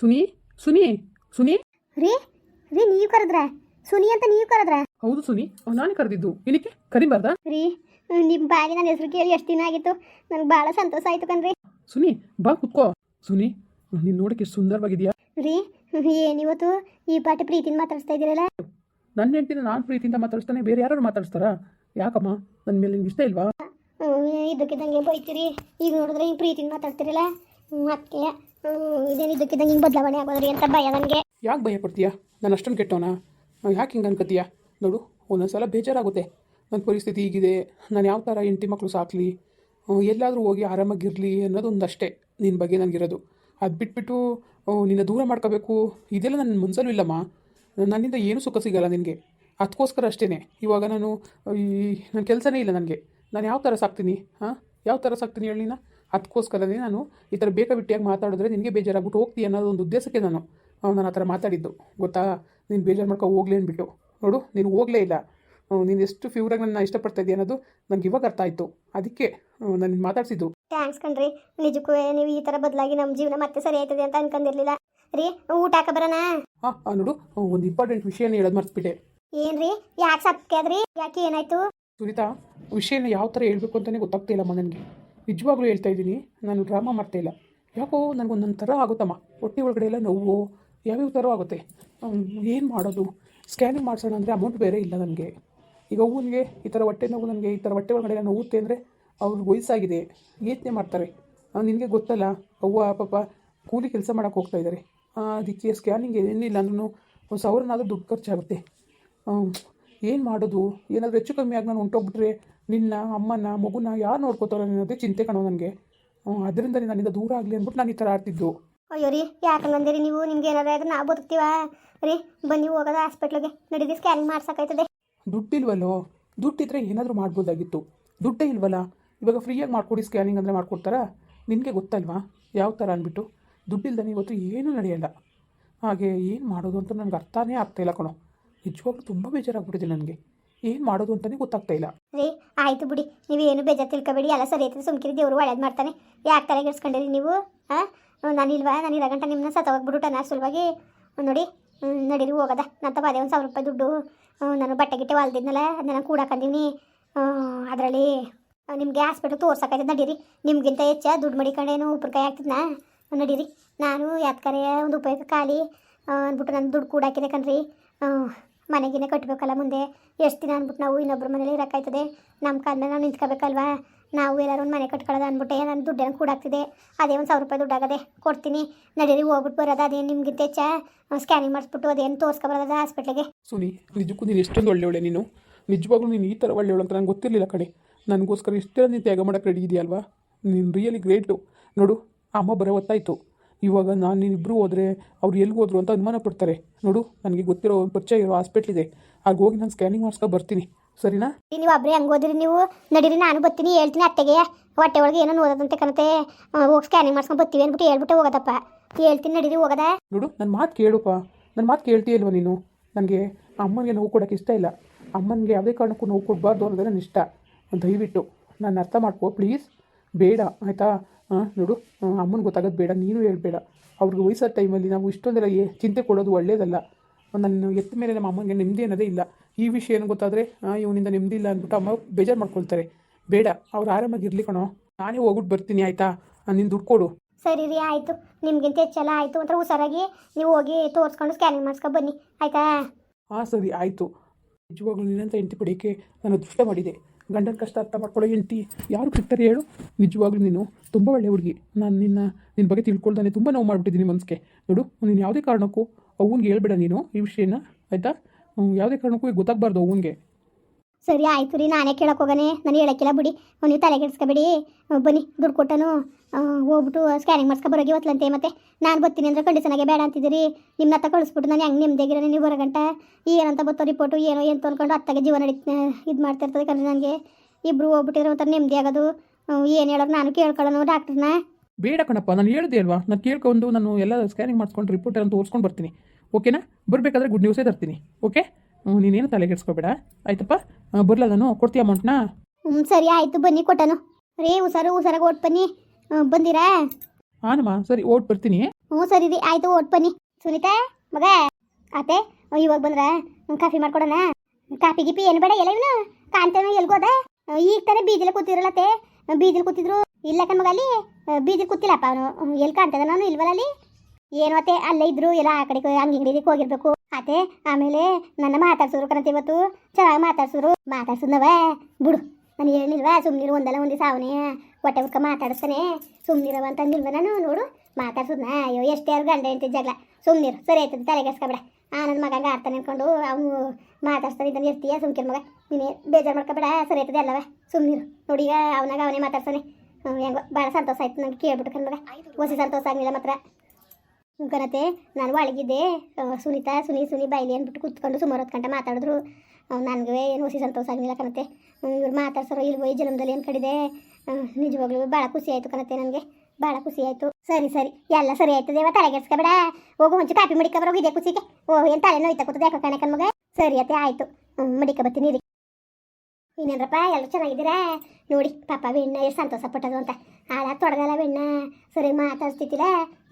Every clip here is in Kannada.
ಸುನಿ? ಸುನಿ? ಸುನಿ? ರೀ ರೀ ನೀವು ಕರೆದ್ರ? ಸುನಿ ಅಂತ ನೀವು ಕರೆದ್ರ? ಹೌದು ಸುನಿ ನಾನು ಕರೆದಿದ್ದು. ಏನಕ್ಕೆ? ಕರಿಬಾರ್ದಾ ರೀ ನಿಮ್ಮ ಬಾಗಿ ನನ್ನ ಹೆಸರು ಕೇಳಿ ಎಷ್ಟು ದಿನ ಆಗಿತ್ತು? ನನಗೆ ಭಾಳ ಸಂತೋಷ ಆಯ್ತು ಕಣ್ರಿ. ಸುನಿ ಬಾ ಕುತ್ಕೋ. ಸುನಿ ನೀನು ನೋಡಕ್ಕೆ ಎಷ್ಟು ಸುಂದರವಾಗಿದೆಯಾ? ರೀ ಏನಿವತ್ತು ಈ ಪಾಟಿ ಪ್ರೀತಿನ ಮಾತಾಡ್ಸ್ತಾ ಇದ್ದೀರಲ್ಲ? ನನ್ನ ಹೆಂಡತಿನ ನಾನು ಪ್ರೀತಿಯಿಂದ ಮಾತಾಡಿಸ್ತಾನೆ ಬೇರೆ ಯಾರು ಮಾತಾಡಿಸ್ತಾರಾ? ಯಾಕಮ್ಮ? ನನ್ನ ಮೇಲೆ ನಿಂಗೆ ಇಷ್ಟ ಇಲ್ವಾ? ಇದಕ್ಕಿದ್ದಂಗೆ ಬೈತೀರಿ. ಈಗ ನೋಡಿದ್ರೆ ಹಿಂಗೆ ಪ್ರೀತಿನ ಮಾತಾಡ್ತಿರಲ್ಲ? ಅದಕ್ಕೆ ಬದಲಾವಣೆ ಆಗೋದ್ರಿ ಅಂತ ಭಯ ನನಗೆ. ಯಾಕೆ ಭಯ ಪಡ್ತೀಯಾ? ನಾನು ಅಷ್ಟೊಂದು ಕೆಟ್ಟವನ? ಯಾಕೆ ಹಿಂಗೆ ಅನ್ಕೋತೀಯ ನೋಡು ಒಂದೊಂದು ಸಲ ಬೇಜಾರಾಗುತ್ತೆ. ನನ್ನ ಪರಿಸ್ಥಿತಿ ಹೀಗಿದೆ. ನಾನು ಯಾವ ಥರ ಹೆಂಡತಿ ಮಕ್ಕಳು ಸಾಕಲಿ? ಎಲ್ಲಾದರೂ ಹೋಗಿ ಆರಾಮಾಗಿರಲಿ ಅನ್ನೋದು ಒಂದಷ್ಟೇ ನಿನ್ನ ಬಗ್ಗೆ ನನಗಿರೋದು. ಅದು ಬಿಟ್ಬಿಟ್ಟು ನಿನ್ನ ದೂರ ಮಾಡ್ಕೋಬೇಕು, ಇದೆಲ್ಲ ನನ್ನ ಮನಸ್ಸಲ್ಲೂ ಇಲ್ಲಮ್ಮ. ನನ್ನಿಂದ ಏನೂ ಸುಖ ಸಿಗಲ್ಲ ನಿನಗೆ. ಅದಕ್ಕೋಸ್ಕರ ಅಷ್ಟೇ ಇವಾಗ ನಾನು ಈ ನನ್ನ ಕೆಲಸನೇ ಇಲ್ಲ ನನಗೆ. ನಾನು ಯಾವ ಥರ ಸಾಕ್ತೀನಿ? ಹಾಂ? ಯಾವ ಥರ ಸಾಕ್ತೀನಿ ಹೇಳಿ ನಾ ಅದಕ್ಕೋಸ್ಕರನೇ ನಾನು ಈ ಥರ ಬೇಕಾಬಿಟ್ಟಿಯಾಗಿ ಮಾತಾಡಿದ್ರೆ ನಿನಗೆ ಬೇಜಾರಾಗ್ಬಿಟ್ಟು ಹೋಗ್ತೀಯ ಅನ್ನೋದು ಒಂದು ಉದ್ದೇಶಕ್ಕೆ ನಾನು ನಾನು ಆ ಥರ ಮಾತಾಡಿದ್ದು. ಗೊತ್ತಾ? ನೀನು ಬೇಜಾರು ಮಾಡ್ಕೊ ಹೋಗ್ಲಿ ಅಂದ್ಬಿಟ್ಟು. ನೋಡು ನೀನು ಹೋಗಲೇ ಇಲ್ಲ. ನೀನು ಎಷ್ಟು ಫ್ಯೂರಾಗಿ ನನ್ನ ಇಷ್ಟಪಡ್ತಾ ಇದೆಯಾ ಅನ್ನೋದು ನನಗೆ ಇವಾಗ ಅರ್ಥ ಆಯಿತು. ಅದಕ್ಕೆ ನಾನು ಮಾತಾಡಿಸಿದ್ದು. ಥ್ಯಾಂಕ್ಸ್ ಕಣ್ರಿ. ನಿಜಕ್ಕೂ ನೀವು ಈ ಥರ ಬದಲಾಗಿ ನಮ್ಮ ಜೀವನ ಮತ್ತೆ ಸರಿ ಆಯ್ತದೆ ಅಂತ ಅನ್ಕೊಂಡಿರ್ಲಿಲ್ಲ. ರೀ ಊಟ ಹಾಕ ಬರೋಣ? ಹಾಂ ನೋಡು ಒಂದು ಇಂಪಾರ್ಟೆಂಟ್ ವಿಷಯನ ಹೇಳೋದು ಮರ್ತ್ಬಿಟ್ಟೆ. ಏನ್ರಿ? ಯಾಕೆ ಸಪ್ಕ್ಯಾದ್ರಿ ಯಾಕೆ ಏನಾಯ್ತು? ಸುನೀತಾ ವಿಷಯನ ಯಾವ ಥರ ಹೇಳ್ಬೇಕು ಅಂತಲೇ ಗೊತ್ತಾಗ್ತಿಲ್ಲಮ್ಮ ನನಗೆ ನಿಜವಾಗ್ಲೂ ಹೇಳ್ತಾ ಇದ್ದೀನಿ, ನಾನು ಡ್ರಾಮಾ ಮಾಡ್ತಾ ಇಲ್ಲ. ಯಾಕೋ ನನಗೊಂದೊಂದು ಥರ ಆಗುತ್ತಮ್ಮ. ಹೊಟ್ಟೆ ಒಳಗಡೆ ಎಲ್ಲ ನೋವು, ಯಾವ್ಯಾವ ಥರ ಆಗುತ್ತೆ? ಏನು ಮಾಡೋದು? ಸ್ಕ್ಯಾನಿಂಗ್ ಮಾಡಿಸೋಣ ಅಂದರೆ ಅಮೌಂಟ್ ಬೇರೆ ಇಲ್ಲ ನನಗೆ. ಈಗ ಅವ್ವನಿಗೆ ಈ ಥರ ಹೊಟ್ಟೆ ನೋವು ನನಗೆ, ಈ ಥರ ಹೊಟ್ಟೆ ಒಳಗಡೆ ನೋವುತ್ತೆ ಅಂದರೆ ಅವ್ರಿಗೆ ವಯಸ್ಸಾಗಿದೆ ಯೋಚನೆ ಮಾಡ್ತಾರೆ. ನಿನಗೆ ಗೊತ್ತಲ್ಲ, ಅವ್ವ, ಪಾಪ ಕೂಲಿ ಕೆಲಸ ಮಾಡೋಕ್ಕೆ ಹೋಗ್ತಾ ಇದ್ದಾರೆ ಅದಕ್ಕೆ ಸ್ಕ್ಯಾನಿಂಗ್ ಏನಿಲ್ಲ ಅಂದ್ರೂ ಒಂದು ಸಾವಿರನಾದರೂ ದುಡ್ಡು ಖರ್ಚಾಗುತ್ತೆ. ಏನು ಮಾಡೋದು? ಏನಾದರೂ ಹೆಚ್ಚು ಕಮ್ಮಿ ಆಗಿ ನಾನು ಹೊಂಟೋಗ್ಬಿಟ್ರೆ ನಿನ್ನ ಅಮ್ಮನ ಮಗುನ ಯಾರು ನೋಡ್ಕೋತಾರೋ ಅನ್ನೋದೇ ಚಿಂತೆ ಕಣೋ ನನಗೆ. ಅದರಿಂದ ನನ್ನಿಂದ ದೂರ ಆಗಲಿ ಅಂದ್ಬಿಟ್ಟು ನಾನು ಈ ಥರ ಆಡ್ತಿದ್ದು. ಅಯ್ಯೋ ರೀ ಯಾಕಂಗಂದಿರಿ ನೀವು? ನಿಮ್ಗೆ ಏನಾರ ಆದ್ರೆ ನಾವು ಬದುಕ್ತೀವ? ರೀ ಬನ್ನಿ ಹೋಗೋದ ಹಾಸ್ಪಿಟ್ಲಿಗೆ ನಡೀರಿ ಸ್ಕ್ಯಾನಿಂಗ್ ಮಾಡ್ಸಕ್ಕಾಯ್ತದೆ. ದುಡ್ಡಿಲ್ವಲ್ಲೋ? ದುಡ್ಡಿದ್ರೆ ಏನಾದರೂ ಮಾಡ್ಬೋದಾಗಿತ್ತು. ದುಡ್ಡೇ ಇಲ್ವಲ್ಲ? ಇವಾಗ ಫ್ರೀಯಾಗಿ ಮಾಡ್ಕೊಡಿ ಸ್ಕ್ಯಾನಿಂಗ್ ಅಂದರೆ ಮಾಡ್ಕೊಡ್ತಾರಾ? ನಿನಗೆ ಗೊತ್ತಲ್ವಾ? ಯಾವ ಥರ ಅಂದ್ಬಿಟ್ಟು ದುಡ್ಡಿಲ್ದೇ ಇವತ್ತು ಏನೂ ನಡೆಯಲ್ಲ. ಹಾಗೆ ಏನು ಮಾಡೋದು ಅಂತ ನನಗೆ ಅರ್ಥನೇ ಆಗ್ತಾಯಿಲ್ಲ ಕಣೋ. ನಿಜವಾಗ್ಲೂ ತುಂಬ ಬೇಜಾರಾಗ್ಬಿಟ್ಟಿದೆ ನನಗೆ. ಏನು ಮಾಡೋದು ಅಂತಲೇ ಗೊತ್ತಾಗ್ತಾ ಇಲ್ಲ. ರೀ, ಆಯ್ತು ಬಿಡಿ. ನೀವೇನು ಬೇಜಾರು ತಿಳ್ಕೊಬೇಡಿ. ಎಲ್ಲ ಸರಿ ಐತೆ ಸುಮ್ಕಿರಿ, ದೇವರು ಒಳ್ಳೇದು ಮಾಡ್ತಾನೆ. ಯಾಕೆ ತಲೆಗೆಡ್ಸ್ಕೊಂಡಿರಿ ನೀವು? ಹಾಂ ಇಲ್ವಾ? ನಾನು ಇರೋ ಗಂಟೆ ನಿಮ್ಮನ್ನ ಸತ್ತೋಗ್ಬಿಟ್ಟು ನಾ ಸುಲಭವಾಗಿ ನೋಡಿ ನಡೀರಿ, ಹೋಗದ. ತಪ್ಪ ಅದೇ ಒಂದು ಸಾವಿರ ರೂಪಾಯಿ ದುಡ್ಡು. ನಾನು ಬಟ್ಟೆ ಗಿಟ್ಟೆ ಹೊಲ್ದಿದ್ನಲ್ಲ, ಅದನ್ನ ಕೂಡಾಕಂದೀನಿ ಅದರಲ್ಲಿ ನಿಮಗೆ ಹಾಸ್ಪಿಟ್ಲ್ ತೋರ್ಸಕ್ಕಾಯ್ತದೆ ನಡೀರಿ. ನಿಮ್ಗಿಂತ ಹೆಚ್ಚ ದುಡ್ಡು ಮಡಿಕೊಂಡೇನು ಉಪ್ಪಿನಕಾಯಿ ಆಗ್ತಿದ್ನಾ ನಡೀರಿ. ನಾನು ಯಾತ್ಕರೆ ಒಂದು ಉಪಯೋಗ ಖಾಲಿ ಅಂದ್ಬಿಟ್ಟು ನಾನು ದುಡ್ಡು ಕೂಡಾಕಿದೆ ಕಣ್ರಿ. ಮನೆಗಿನೇ ಕಟ್ಟಬೇಕಲ್ಲ ಮುಂದೆ. ಎಷ್ಟು ದಿನ ಅಂದ್ಬಿಟ್ಟು ನಾವು ಇನ್ನೊಬ್ಬರ ಮನೇಲಿ ಇರೋಕ್ಕಾಯ್ತದೆ? ನಮ್ಮ ಕಾಲ ಮೇಲೆ ನಾವು ನಿಂತ್ಕೋಬೇಕಲ್ವಾ? ನಾವು ಎಲ್ಲರೂ ಒಂದು ಮನೆ ಕಟ್ಕೊಳ್ಳೋದು ಅಂದ್ಬಿಟ್ಟೆ, ನಾನು ದುಡ್ಡೇನು ಕೂಡಾಗ್ತಿದೆ. ಅದೇ ಒಂದು ಸಾವಿರ ರೂಪಾಯಿ ದುಡ್ಡಾಗದೆ ಕೊಡ್ತೀನಿ. ನಡೀರಿ ಹೋಗ್ಬಿಟ್ಟು ಬರೋದು, ಅದೇನು ನಿಮ್ಗೆ ಹೆಚ್ಚ? ಸ್ಕ್ಯಾನಿಂಗ್ ಮಾಡಿಸ್ಬಿಟ್ಟು ಅದೇನು ತೋರಿಸ್ಕೊಬರೋದ ಹಾಸ್ಪಿಟ್ಲಿಗೆ ಸುನಿ, ನಿಜಕ್ಕೂ ನೀನು ಎಷ್ಟೊಂದು ಒಳ್ಳೆಯವಳೆ ನೀನು. ನಿಜವಾಗ್ಲೂ ನೀನು ಈ ಥರ ಒಳ್ಳೆಯವಳು ಅಂತ ನಂಗೆ ಗೊತ್ತಿರಲಿಲ್ಲ ಕಣೆ. ನನಗೋಸ್ಕರ ಇಷ್ಟೆಲ್ಲ ನೀನು ತ್ಯಾಗ ಮಾಡೋಕ್ಕೆ ರೆಡಿ ಇದೆಯಲ್ವಾ? ನೀನು ರಿಯಲಿ ಗ್ರೇಟು ನೋಡು, ಅಮ್ಮ ಬರೋ ಹೊತ್ತಾಯಿತು. ಇವಾಗ ನಾನು ನೀನಿಬ್ಬರು ಹೋದರೆ ಅವ್ರು ಎಲ್ಲಿಗೆ ಹೋದ್ರು ಅಂತ ಅನುಮಾನ ಪಡ್ತಾರೆ. ನೋಡು ನನಗೆ ಗೊತ್ತಿರೋ ಒಂದು ಪರಿಚಯ ಇರೋ ಹಾಸ್ಪಿಟ್ಲಿದೆ ಆಗ ಹೋಗಿ ನಾನು ಸ್ಕ್ಯಾನಿಂಗ್ ಮಾಡಿಸ್ಕೊ ಬರ್ತೀನಿ. ಸರಿನಾ? ನೀವು ಒಬ್ಬರೇ ಹಂಗೆ ಹೋದ್ರಿ ನೀವು? ನಡೀರಿ ನಾನು ಬರ್ತೀನಿ ಹೇಳ್ತೀನಿ ಅತ್ತೆಗೆ. ಹೊಟ್ಟೆ ಒಳಗೆ ಏನೋ ಓದೋದಂತೆ ಕಣತೆ ಹೋಗಿ ಸ್ಕ್ಯಾನಿಂಗ್ ಮಾಡ್ಸ್ಕೊಂಡು ಬರ್ತೀವಿ ಅಂದ್ಬಿಟ್ಟು ಹೇಳ್ಬಿಟ್ಟು ಹೋಗೋದಪ್ಪ. ಹೇಳ್ತೀನಿ ನಡೀರಿ ಹೋಗದ? ನೋಡು ನನ್ನ ಮಾತು ಕೇಳುಪ್ಪ. ನನ್ನ ಮಾತು ಕೇಳ್ತೀಯಲ್ವ ನೀನು? ನನಗೆ ಅಮ್ಮನಿಗೆ ನೋವು ಕೊಡೋಕೆ ಇಷ್ಟ ಇಲ್ಲ. ಅಮ್ಮನಿಗೆ ಯಾವುದೇ ಕಾರಣಕ್ಕೂ ನೋವು ಕೊಡಬಾರ್ದು ಅನ್ನೋದೇ ನನ್ನ ಇಷ್ಟ. ದಯವಿಟ್ಟು ನಾನು ಅರ್ಥ ಮಾಡ್ಕೋ ಪ್ಲೀಸ್ ಬೇಡ ಆಯಿತಾ? ನೋಡು ಅಮ್ಮನಿಗೆ ಗೊತ್ತಾಗೋದು ಬೇಡ ನೀನು ಹೇಳ್ಬೇಡ. ಅವ್ರಿಗೆ ವಯಸ್ಸಾದ ಟೈಮಲ್ಲಿ ನಾವು ಇಷ್ಟೊಂದೆಲ್ಲ ಏ ಚಿಂತೆ ಕೊಡೋದು ಒಳ್ಳೇದಲ್ಲ. ನನ್ನ ಎತ್ತ ಮೇಲೆ ನಮ್ಮ ಅಮ್ಮನಿಗೆ ನೆಮ್ಮದಿ ಅನ್ನೋದೇ ಇಲ್ಲ. ಈ ವಿಷಯ ಏನು ಗೊತ್ತಾದರೆ ಇವನಿಂದ ನೆಮ್ಮದಿ ಇಲ್ಲ ಅಂದ್ಬಿಟ್ಟು ಅಮ್ಮ ಬೇಜಾರು ಮಾಡ್ಕೊಳ್ತಾರೆ. ಬೇಡ ಅವ್ರು ಆರಾಮಾಗಿರ್ಲಿ ಕಣೋ. ನಾನೇ ಹೋಗ್ಬಿಟ್ಟು ಬರ್ತೀನಿ ಆಯಿತಾ? ನೀನು ದುಡ್ಡು ಕೊಡು. ಸರಿ ರೀ ಆಯಿತು. ನಿಮ್ಗಿಂತ ಹೆಚ್ಚೆಲ್ಲ ಆಯಿತು. ಒಂಥರ ಹುಷಾರಾಗಿ ನೀವು ಹೋಗಿ ತೋರಿಸ್ಕೊಂಡು ಸ್ಕ್ಯಾನಿಂಗ್ ಮಾಡಿಸ್ಕೊಂಡು ಬನ್ನಿ. ಆಯಿತಾ? ಹಾಂ ಸರಿ ಆಯಿತು. ನಿಜವಾಗ್ಲೂ ನಿನ್ನಂತ ಹೆಂಡತಿ ಪಡೆಯೋಕ್ಕೆ ನಾನು ಅದೃಷ್ಟ ಮಾಡಿದೆ. ಗಂಡನ ಕಷ್ಟ ಅರ್ಥ ಮಾಡ್ಕೊಳ್ಳೋ ಹೆಂಡತಿ, ಯಾರು ಸಿಗ್ತಾರೆ ಹೇಳು? ನಿಜವಾಗ್ಲೂ ನೀನು ತುಂಬ ಒಳ್ಳೆ ಹುಡುಗಿ. ನಾನು ನಿನ್ನ ನಿನ್ನ ಬಗ್ಗೆ ತಿಳ್ಕೊಳ್ದಾನೆ ತುಂಬ ನೋವು ಮಾಡಿಬಿಟ್ಟಿದ್ದೀನಿ ಮನಸ್ಸಿಗೆ ನೋಡು, ನೀನು ಯಾವುದೇ ಕಾರಣಕ್ಕೂ ಅವನಿಗೆ ಹೇಳ್ಬೇಡ ನೀನು ಈ ವಿಷಯನ, ಆಯಿತಾ? ಯಾವುದೇ ಕಾರಣಕ್ಕೂ ಗೊತ್ತಾಗಬಾರ್ದು ಅವ್ವನಿಗೆ ಸರಿ, ಆಯ್ತು ರೀ, ನಾನೇ ಕೇಳಕ್ಕೆ ಹೋಗನೆ ನಾನು ಹೇಳಕ್ಕಿಲ್ಲ ಬಿಡಿ. ನೀವು ತಲೆ ಕೆಡಿಸ್ಕೊಬೇಡಿ. ಬನ್ನಿ, ದುಡ್ಡು ಕೊಟ್ಟನು. ಹೋಗ್ಬಿಟ್ಟು ಸ್ಕ್ಯಾನಿಂಗ್ ಮಾಡ್ಸ್ಕೊ ಬರೋಗಿ ಹೊತ್ತಲಂತೆ ಮತ್ತೆ. ನಾನು ಬರ್ತೀನಿ ಅಂದರೆ ಕಂಡೀಷನಾಗೆ ಬೇಡ ಅಂತಿದ್ದೀರಿ. ನಿಮ್ಮ ಹತ್ತ ಕಳಿಸ್ಬಿಟ್ಟು ನಾನು ಹೆಂಗೆ ನಿಮ್ದಾಗಿರೋ ನೀವು ಹೊರಗಂಟ? ಗಂಟ ಏನಂತ ಬತ್ತೋ ರಿಪೋರ್ಟು ಏನೋ, ಏನು ತೊಳ್ಕೊಂಡು ಅತ್ತಾಗೆ ಜೀವನ ನಡಿ ಇದು ಮಾಡ್ತಿರ್ತದೆ ಕಣ್ರಿ ನನಗೆ. ಇಬ್ಬರು ಹೋಗ್ಬಿಟ್ಟಿದ್ರೆ ಒಂಥರ ನೆಮ್ಮದಿ ಆಗೋದು. ಏನು ಹೇಳೋರು ನಾನು ಕೇಳ್ಕೊಳ್ಳೋನು ಡಾಕ್ಟ್ರನ್ನ ಬೇಡ ಕಣಪ್ಪ, ನಾನು ಹೇಳಿದೆ ಅಲ್ವಾ? ನಾನು ಕೇಳ್ಕೊಂಡು ನಾನು ಎಲ್ಲ ಸ್ಕ್ಯಾನಿಂಗ್ ಮಾಡಿಸ್ಕೊಂಡು ರಿಪೋರ್ಟ್ ಅಂತ ತೋರಿಸ್ಕೊಂಡು ಬರ್ತೀನಿ. ಓಕೆನಾ ಬರಬೇಕಾದ್ರೆ ಗುಡ್ ನ್ಯೂಸೇ ತರ್ತೀನಿ. ಓಕೆ ನೀನೇನು ತಲೆಗೆಡ್ಸ್ಕೊಬೇಡ. ಆಯ್ತಪ್ಪ? ಬರಲ್ಲ ನಾನು ಕೊಡ್ತೀಯ ಅಮೌಂಟ್ನ? ಹ್ಞೂ ಸರಿ ಆಯಿತು ಬನ್ನಿ ಕೊಟ್ಟನು. ರೇ ಹುಷಾರು ಹುಷಾರಾಗಿ ಓಟ್ ಬನ್ನಿ. ಬಂದಿರಾ? ಹಾನಮ್ಮ ಸರಿ ಓಟ್ ಬರ್ತೀನಿ. ಹ್ಞೂ ಸರಿ ರೀ ಆಯಿತು ಓಟ್ ಬನ್ನಿ. ಸುನೀತಾ ಮಗ? ಆತೆ ಇವಾಗ ಬಂದ್ರ? ಕಾಫಿ ಮಾಡ್ಕೊಡೋಣ? ಕಾಫಿ ಗಿಪಿ ಏನು ಬೇಡ ಎಲ್ಲ ಇವನು? ಕಾಣ್ತಾನೆ ಎಲ್ಗೋದ ಈಗ ತಾನೇ ಬೀಜಲ್ಲಿ ಕೂತಿರಲ್ಲತ್ತೆ ಬೀಜಲ್ಲಿ ಕೂತಿದ್ರು. ಇಲ್ಲ ಕಣ್ ಮಗ ಅಲ್ಲಿ? ಬೀಜಲ್ಲಿ ಕೂತಿಲ್ಲಪ್ಪ ಅವನು. ಎಲ್ಲಿ ಕಾಣ್ತದ ನಾನು ಇಲ್ವಲ್ಲ ಅಲ್ಲಿ? ಏನು ಅತ್ತೆ ಅಲ್ಲೇ ಇದ್ರು ಎಲ್ಲ ಆ ಕಡೆ ಹಂಗೆ ಅಂಗಡಿಗೆ ಹೋಗಿರ್ಬೇಕು. ಅತ್ತೆ ಆಮೇಲೆ ನನ್ನ ಮಾತಾಡ್ಸೋರು ಕಣತೆ ಇವತ್ತು. ಚೆನ್ನಾಗಿ ಮಾತಾಡ್ಸೋರು. ಮಾತಾಡ್ಸಿದ್ನವ ಬಿಡು ನಾನು ಹೇಳಿಲ್ವಾ ಸುಮ್ಮನಿರು ಒಂದಲ್ಲ ಒಂದು ಸಾವನೆ. ಹೊಟ್ಟೆ ಉಟ್ಕ ಮಾತಾಡಿಸ್ತಾನೆ. ಸುಮ್ಮನಿರವ ಅಂತ ಅಂದಿಲ್ವ ನಾನು? ನೋಡು ಮಾತಾಡ್ಸಿದ್ನ? ಅಯ್ಯೋ ಎಷ್ಟೇ ಯಾರು ಗಂಡ ಹೆಂಡತಿ ಜಗಳ. ಸುಮ್ಮನಿರು ಸರಿ ಆಯ್ತದ ತಲೆಗೆಸ್ಕೊಬೇಡ ಆ ನನ್ನ ಮಗಂಗೆ ಆಡ್ತಾನೆ ಅನ್ಕೊಂಡು ಅವನು ಮಾತಾಡ್ಸ್ತಾನೆ ಇದನ್ನು ಇರ್ತೀಯ ಸುಮ್ಕಿರ್ ಮಗ. ನೀನೇ ಬೇಜಾರು ಮಾಡ್ಕೊಬೇಡ ಸರಿ ಆಯ್ತದೆ ಅಲ್ಲವ ಸುಮ್ಮನಿರು ನೋಡಿ ಈಗ ಅವನಾಗ ಅವನೇ ಮಾತಾಡ್ತಾನೆ ಹೆಂಗೋ ಭಾಳ ಸಂತೋಷ ಆಯ್ತು ನನಗೆ ಕೇಳ್ಬಿಟ್ಟು ಕಣ್ಮಗ ಮಗ. ಹೊಸ ಸಂತೋಷ ಆಗಲಿಲ್ಲ ಮಾತ್ರ. ಕಣತೆ ನಾನು ಒಳಗಿದ್ದೆ. ಸುನೀತಾ, ಸುನಿ ಸುನಿ ಬೈಲಿ ಅಂದ್ಬಿಟ್ಟು ಕೂತ್ಕೊಂಡು ಸುಮಾರು ಹೊತ್ತು ಗಂಟೆ ಮಾತಾಡಿದ್ರು. ನನಗೆ ಏನು ಹೊಸಿ ಸಂತೋಷ ಆಗಲಿಲ್ಲ ಕಣತೆ ಇವ್ರು ಮಾತಾಡ್ಸೋರು ಇಲ್ವೋ ಈ ಜನ್ಮದಲ್ಲಿ ಏನು ಕಡಿದೆ? ನಿಜವಾಗ್ಲೂ ಭಾಳ ಖುಷಿ ಆಯಿತು ಕಣತೆ ನನಗೆ. ಭಾಳ ಖುಷಿ ಆಯಿತು. ಸರಿ ಸರಿ, ಎಲ್ಲ ಸರಿ ಆಯ್ತದೆ. ಇವ ತಲೆಗೆಡ್ಸ್ಕೊಬೇಡ ಹೋಗು ಮುಂಚೆ ಕಾಪಿ ಮಡಿಕ ಬರೋಗಿದೆ ಖುಷಿಗೆ. ಓ, ಏನು ತಲೆ ನೋಯ್ತಾ ಕೂತದೆ ಯಾಕೆ ಕಣಕ್ಕೆ ಕಣ್ಮಗ? ಸರಿ ಅತ್ತೆ, ಆಯಿತು. ಮಡಿಕ ಬರ್ತೀನಿ ರೀ ಇನ್ನೇನ್ರಪ್ಪ ಎಲ್ಲರೂ ಚೆನ್ನಾಗಿದ್ದೀರಾ? ನೋಡಿ, ಪಾಪ ಬೆಣ್ಣ ಎಷ್ಟು ಸಂತೋಷ ಪಟ್ಟದು ಅಂತ. ಆಳ ತೊಡಗಲ್ಲ ಬೆಣ್ಣ. ಸರಿ ಮಾತಾಡ್ಸ್ತಿತ್ತಿಲ್ಲ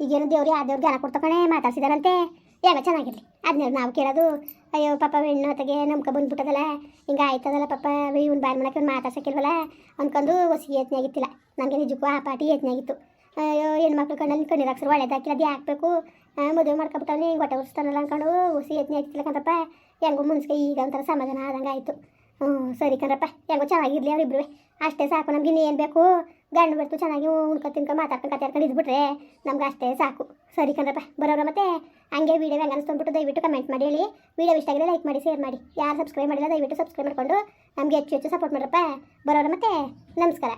ಈಗೇನು ದೇವ್ರಿ ಆ ದೇವ್ರಿಗೆ ಎಲ್ಲ ಕೊಡ್ತಕೊಂಡೆ ಮಾತಾಡ್ಸಿದಾರಂತೆ. ಯಾಗ ಚೆನ್ನಾಗಿರ್ಲಿ. ಅದನ್ನೇ ನಾವು ಕೇಳೋದು. ಅಯ್ಯೋ, ಪಾಪ ಹೆಣ್ಣು ಹೊತ್ತಿಗೆ ನಮ್ಗೆ ಬಂದ್ಬಿಟ್ಟದಲ್ಲ. ಹಿಂಗೆ ಆಯ್ತದಲ್ಲ ಪಾಪ ಇವ್ನು ಬಾಯ್ ಮಾಡಕ್ಕೆ ಅವ್ನು ಮಾತಾಡ್ಸಕ್ಕಿಲ್ವಲ್ಲ? ಅಂದ್ಕೊಂಡು ಹೊಸಿಗೆ ಯತ್ನ ಆಗಿತ್ತಿಲ್ಲ. ನನಗೆ ನಿಜಕ್ಕೂ ಆ ಪಾಟಿ ಯತ್ನ ಆಗಿತ್ತು. ಅಯ್ಯೋ, ಹೆಣ್ಮಕ್ಳು ಕಣ್ಣಲ್ಲಿ ಕಣ್ಣೀರು ಹಾಕ್ಸರು ಒಳ್ಳೇದಾಕಿಲ್ಲ ಅದು ಯಾಕಬೇಕು ಮದುವೆ ಮಾಡ್ಕೊಬಿಟ್ಟವ್ನಿ ಹೊಟ್ಟೆ ಉರ್ಸ್ತಾನಲ್ಲ ಅಂದ್ಕೊಂಡು ಹೊಸಿ ಯತ್ನ ಆಗಿತ್ತಿಲ್ಲ ಕಣಪ್ಪ. ಹೆಂಗೋ ಮುನ್ಸ್ಕೆ ಈಗ ಒಂಥರ ಸಮಾಧಾನ ಆದಂಗೆ ಆಯಿತು ಹ್ಞೂ, ಸರಿ ಕಣ್ರಪ್ಪ ಹೆಂಗೋ ಚೆನ್ನಾಗಿರ್ಲಿ ಅವ್ರಿಬ್ರು. ಅಷ್ಟೇ ಸಾಕು, ನಮ್ಗೆ ಇನ್ನೇನು ಬೇಕು? ಗಂಡು ಬರ್ತು, ಚೆನ್ನಾಗಿ ಉಣ್ಕೊ, ತಿನ್ಕೊ ಮಾತಾಡ್ಕೊಂಡು ಕತ್ತಾಡ್ಕೊಂಡು ಇದ್ಬಿಟ್ರೆ ನಮ್ಗೆ ಅಷ್ಟೇ ಸಾಕು. ಸರಿ ಕಣ್ರಪ್ಪ ಬರೋರ ಮತ್ತೆ? ಹಂಗೆ ವೀಡಿಯೋ ಹೆಂಗೆ ಅನಿಸ್ತಂದ್ಬಿಟ್ಟು ದಯವಿಟ್ಟು ಕಮೆಂಟ್ ಮಾಡಿ ಹೇಳಿ. ವೀಡಿಯೋ ಇಷ್ಟ ಆಗಿದ್ರೆ ಲೈಕ್ ಮಾಡಿ ಶೇರ್ ಮಾಡಿ. ಯಾರು ಸಬ್ಸ್ಕ್ರೈಬ್ ಮಾಡಿಲ್ಲ, ದಯವಿಟ್ಟು ಸಬ್ಸ್ಕ್ರೈಬ್ ಮಾಡಿಕೊಂಡು ನಮಗೆ ಹೆಚ್ಚು ಹೆಚ್ಚು ಸಪೋರ್ಟ್ ಮಾಡ್ರಪ್ಪ. ಬರೋರ ಮತ್ತೆ? ನಮಸ್ಕಾರ.